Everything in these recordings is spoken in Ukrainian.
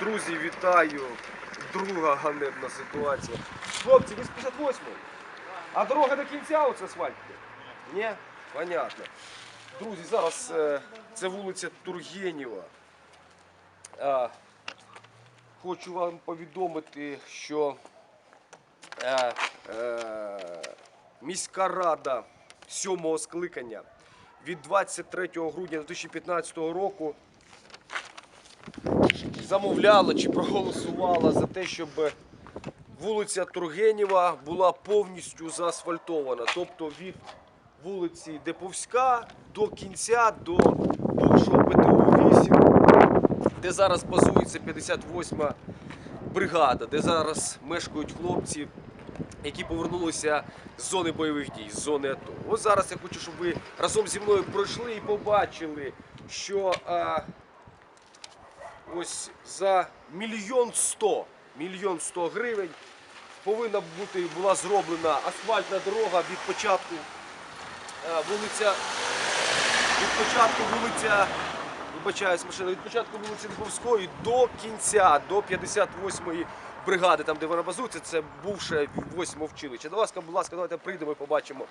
Друзі, вітаю! Друга ганебна ситуація. Хлопці, ви з 58 А дорога до кінця оце асфальт? Ні? Понятно. Друзі, зараз е, це вулиця Тургенєва. Е, хочу вам повідомити, що е, міська рада сьомого скликання від 23 грудня 2015 року замовляла чи проголосувала за те, щоб вулиця Тургенєва була повністю заасфальтована. Тобто від вулиці Деповська до кінця до бувшого ПТУ 8, де зараз базується 58-ма бригада, де зараз мешкають хлопці, які повернулися з зони бойових дій, з зони АТО. Ось зараз я хочу, щоб ви разом зі мною пройшли і побачили, що а, ось за мільйон сто, мільйон сто гривень повинна бути була зроблена асфальтна дорога від початку вулиця від початку вулиця вибачаюсь машина від початку вулиці Дубовської до кінця, до 58-ї бригади, там де вона базується, це бувше 8 вчилище. До вас, будь ласка, давайте прийдемо і побачимо.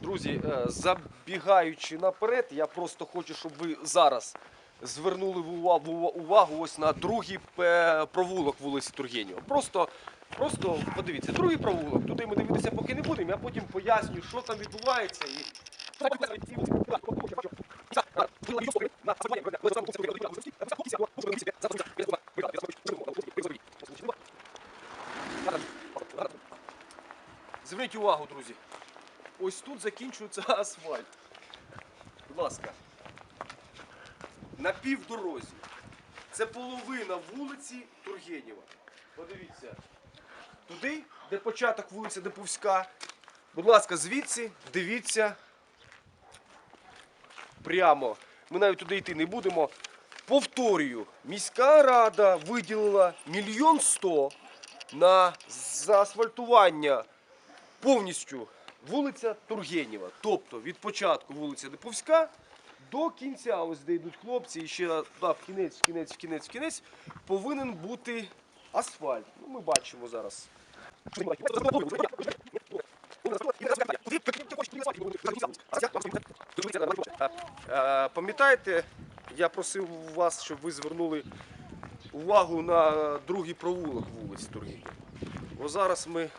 Друзі, е, забігаючи наперед, я просто хочу, щоб ви зараз звернули увагу, увагу ось на другий е, провулок вулиці Тургенєва. Просто, просто подивіться, другий провулок. Туди ми дивитися поки не будемо. Я потім поясню, що там відбувається. І... Зверніть увагу, друзі. Ось тут закінчується асфальт. Будь ласка. На півдорозі. Це половина вулиці Тургенєва. Подивіться. Туди, де початок вулиці Деповська. Будь ласка, звідси дивіться прямо. Ми навіть туди йти не будемо. Повторюю, міська рада виділила мільйон сто на заасфальтування повністю вулиця Тургенєва. Тобто від початку вулиця Деповська до кінця, ось де йдуть хлопці, і ще в кінець, в кінець, в кінець, в кінець, повинен бути асфальт. Ну, ми бачимо зараз. Пам'ятаєте, я просив вас, щоб ви звернули увагу на другий провулок вулиці Тургенєва. Ось зараз ми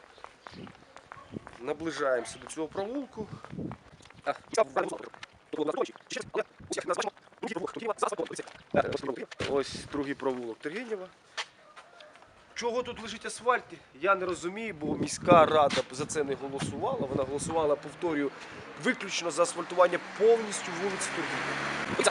наближаємося до цього провулку. Ось другий провулок Тургенєва. Чого тут лежить асфальт, я не розумію, бо міська рада за це не голосувала. Вона голосувала, повторюю, виключно за асфальтування повністю вулиці Ось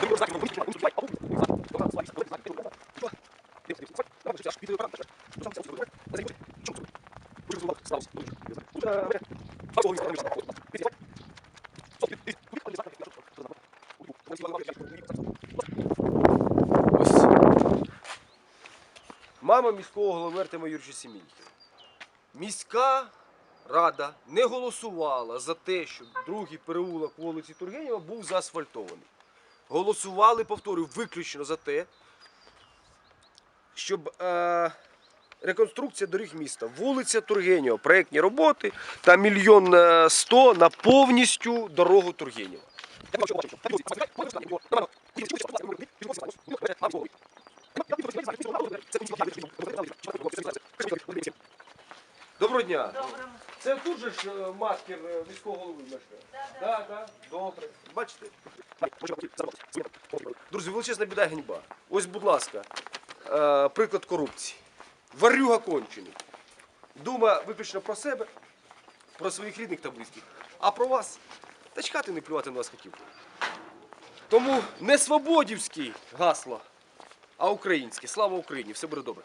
мама міського голови Артема Юрійовича Сімінькіна. Міська рада не голосувала за те, щоб другий переулок вулиці Тургенєва був заасфальтований. Голосували, повторюю, виключно за те, щоб е, реконструкція доріг міста, вулиця Тургенєва, проєктні роботи та мільйон е, сто на повністю дорогу Тургенєва. Доброго дня. Це тут же ж е, маскер е, міського голови мешкає? Так, так. Добре. Бачите? Друзі, величезна біда ганьба. Ось, будь ласка, е, приклад корупції. Варюга кончений. Дума виключно про себе, про своїх рідних та близьких. А про вас та чекати не плювати на вас хотів. Тому не свободівські гасла, а українське. Слава Україні! Все буде добре.